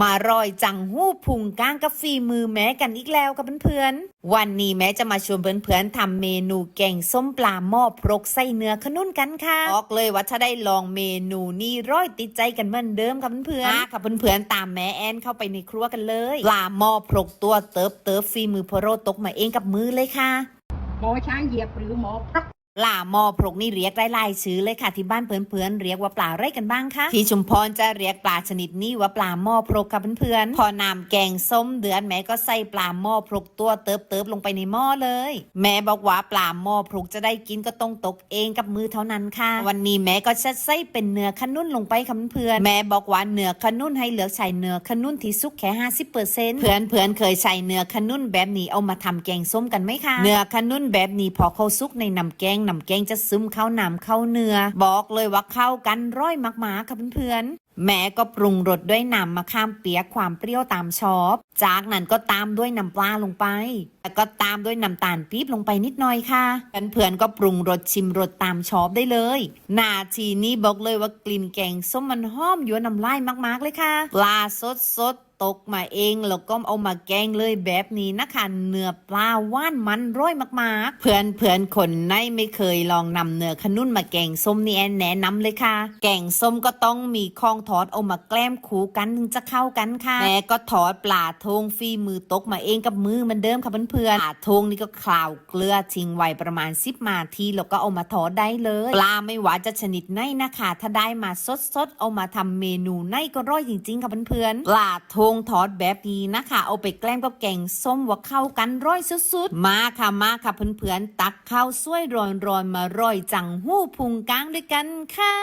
มารอยจังหู้พุงก้างกับฝีมือแม้กันอีกแล้วกับเพื่อนๆ วันนี้แม้จะมาชวนเพื่อนๆทำเมนูแกงส้มปลาหม้อพรกใส่เนื้อขนุนกันค่ะบอกเลยว่าถ้าได้ลองเมนูนี้ร้อยติดใจกันเหมือนเดิมกับเพื่อนๆมาค่ะเพื่อนๆตามแม่แอนเข้าไปในครัวกันเลยปลาหม้อพรกตัวเติบเติบฝีมือพโรตกมาเองกับมือเลยค่ะหมอช้างเหยียบหรือหมอพรก ปลาหม้อพรกนี่เรียกหลายๆชื่อเลยค่ะที่บ้านเพื่อนๆเรียกว่าปลาอะไรกันบ้างคะที่ชุมพรจะเรียกปลาชนิดนี้ว่าปลาหม้อพรกค่ะเพื่อนๆพอนำแกงส้มเดือนแม่ก็ใส่ปลาหม้อพรกตัวเติบๆลงไปในหม้อเลย แม่บอกว่าปลาหม้อพรกจะได้กินก็ต้องตกเองกับมือเท่านั้นค่ะ วันนี้แม่ก็จะใส่เป็นเนื้อขนุนลงไปค่ะเพื่อนๆแม่บอกว่าเนื้อขนุนให้เหลือใช้เนื้อขนุนที่สุกแค่ห้าสิบเปอร์เซ็นต์เพื่อนเพื่อนๆเคยใช้เนื้อขนุนแบบนี้เอามาทำแกงส้มกันไหมคะเนื้อขนุนแบบนี้พอเขาซุกในน้ำแกงน้ำแกงจะซึมเข้าน้ำเข้าเนื้อ บอกเลยว่าเข้ากันร้อยมากๆค่ะเพื่อนๆแม่ก็ปรุงรสด้วยน้ำมะขามเปียกความเปรี้ยวตามชอบ จากนั้นก็ตามด้วยน้ำปลาลงไป แล้วก็ตามด้วยน้ำตาลปี๊บลงไปนิดหน่อยค่ะเพื่อนๆก็ปรุงรสชิมรสตามชอบได้เลยนาทีนี้บอกเลยว่ากลิ่นแกงส้มมันหอมยั่วน้ำลายมากๆเลยค่ะ ปลาสดสดๆ ตกมาเองแล้วก็เอามาแกงเลยแบบนี้นะคะเนื้อปลาว่านมันร้อยมากๆ เพื่อนเพื่อนคนไหนไม่เคยลองนำเนื้อขนุนมาแกงส้มนี่แอนแนะนำเลยค่ะ แกงส้มก็ต้องมีคองทอดเอามาแกล้มคูกันถึงจะเข้ากันค่ะแม่ก็ทอดปลาทงฟีมือตกมาเองกับมือมันเดิมค่ะเพื่อนๆปลาทงนี่ก็คลาวเกลือทิ้งไว้ประมาณ10นาทีแล้วก็เอามาทอดได้เลย ปลาไม่ว่าจะชนิดไหนนะคะ ถ้าได้มาสดๆเอามาทำเมนูไหนก็ร้อยจริงๆค่ะเพื่อนๆปลาทงงทอดแบบนี้นะคะ เอาไปแกล้มกับแกงส้มว่าเข้ากันร้อยสุดๆ มาค่ะมาค่ะเพื่อนๆตักข้าวสวยร้อนๆมาร้อยจังหู้พุงก้างด้วยกันค่ะ